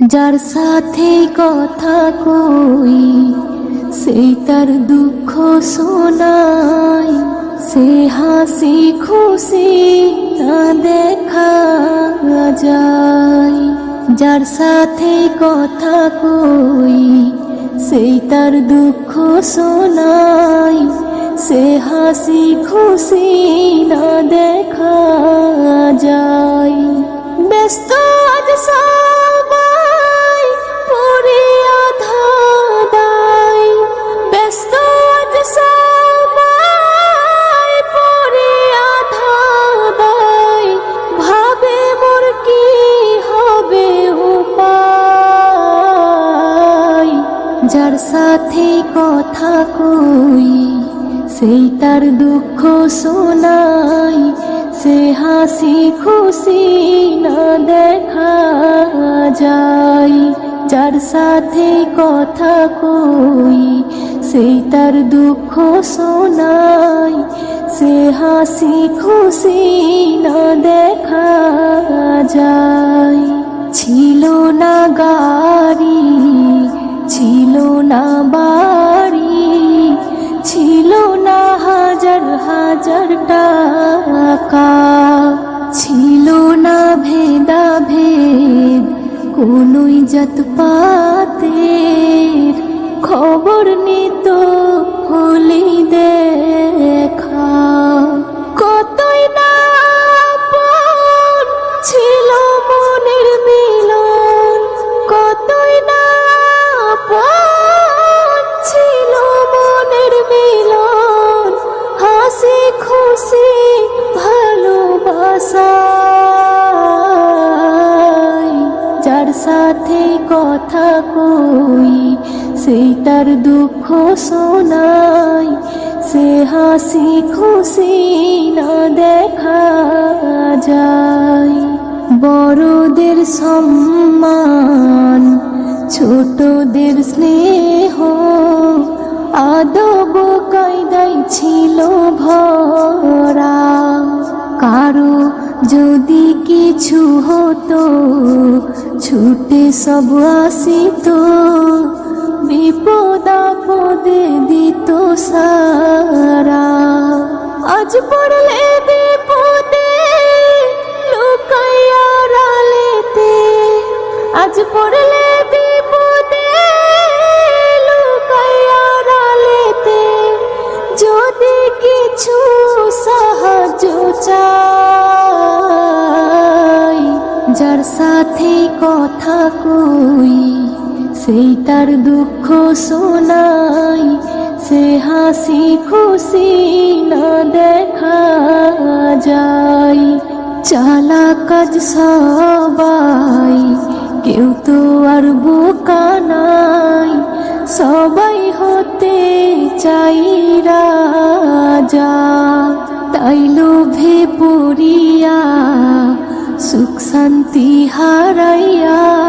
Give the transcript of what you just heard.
যার সাথে কথা কই সেই তার দুঃখ শোনাই। সে হাসি খুশি না দেখা যায়। যার সাথে কথা কই সেই তার দুঃখ শোনাই। সে হাসি খুশি না দেখা যায়। ব্যস্ত যার সাথে কথা কই, সেই তার দুঃখ শোনাই, সে হাসি খুশি না দেখা যায়। যার সাথে কথা কই, সেই তার দুঃখ শোনাই, সে হাসি খুশি না দেখা যায়। ছিল হাজার টাকা ছিল না ভেদা ভেদ কোনই জাত পাতের খবর নিত। কথা কই সেই তার দুঃখ শোনাই, সে হাসি খুশি না দেখা যায়। বড়দের সম্মান, ছোটদের স্নেহ, আদব কায়দাই ছিল ভরা। কারও যদি কিছু হতো, ছুটে সব আসিত। বিপদ আপদে দিত সারা। আজ পড়লে বিপদে, লুকাইয়া রালেতে। আজ পড়লে যার সাথে কথা কই, সেই তার দুঃখ শোনাই, সে হাসি খুশি না দেখা যায়। চালা কাজ সবাই, কেউ তো আর বোকা নাই, সবাই হতে চাই রাজা। তাই লোভে পড়িয়া সুখ শান্তি হারাইয়া